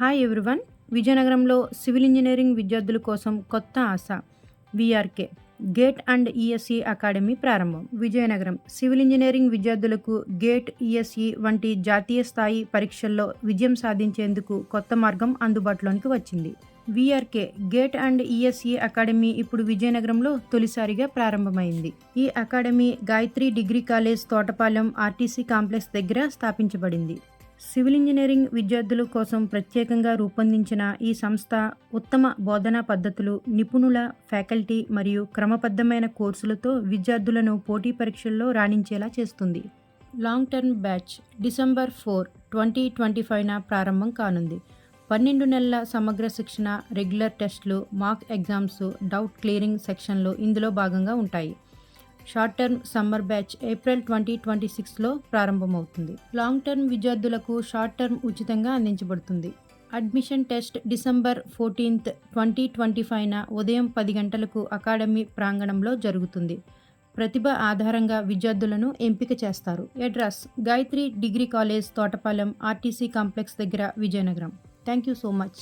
Hi everyone విజయనగరంలో civil engineering విద్యార్థుల కోసం కొత్త ఆశ. VRK GATE and ESE academy ప్రారంభం. విజయనగరం సివిల్ ఇంజనీరింగ్ విద్యార్థులకు గేట్ ఈఎస్ఈ వంటి జాతీయ స్థాయి పరీక్షల్లో విజయం సాధించేందుకు కొత్త మార్గం అందుబాటులోనికి వచ్చింది. VRK GATE and ESE academy ఇప్పుడు విజయనగరంలో తొలిసారిగా ప్రారంభమైంది. ఈ academy Gayatri degree college Thotapalem RTC complex దగ్గర స్థాపించబడింది. సివిల్ ఇంజనీరింగ్ విద్యార్థుల కోసం ప్రత్యేకంగా రూపొందించిన ఈ సంస్థ ఉత్తమ బోధనా పద్ధతులు నిపుణుల ఫ్యాకల్టీ మరియు క్రమబద్ధమైన కోర్సులతో విద్యార్థులను పోటీ పరీక్షల్లో రాణించేలా చేస్తుంది. Long term batch December four twenty twenty ఫైవ్న ప్రారంభం కానుంది. పన్నెండు నెలల సమగ్ర శిక్షణ రెగ్యులర్ టెస్టులు మాక్ ఎగ్జామ్స్ డౌట్ క్లియరింగ్ సెక్షన్లు ఇందులో భాగంగా ఉంటాయి. Short term summer batch April twenty twenty సిక్స్లో ప్రారంభమవుతుంది. లాంగ్ టర్మ్ విద్యార్థులకు షార్ట్ టర్మ్ ఉచితంగా అందించబడుతుంది. Admission test December fourteenth twenty twenty ఫైవ్న ఉదయం పది గంటలకు అకాడమీ ప్రాంగణంలో జరుగుతుంది. ప్రతిభ ఆధారంగా విద్యార్థులను ఎంపిక చేస్తారు. Address Gayatri degree college Thotapalem RTC complex దగ్గర Vizianagaram. Thank you so much.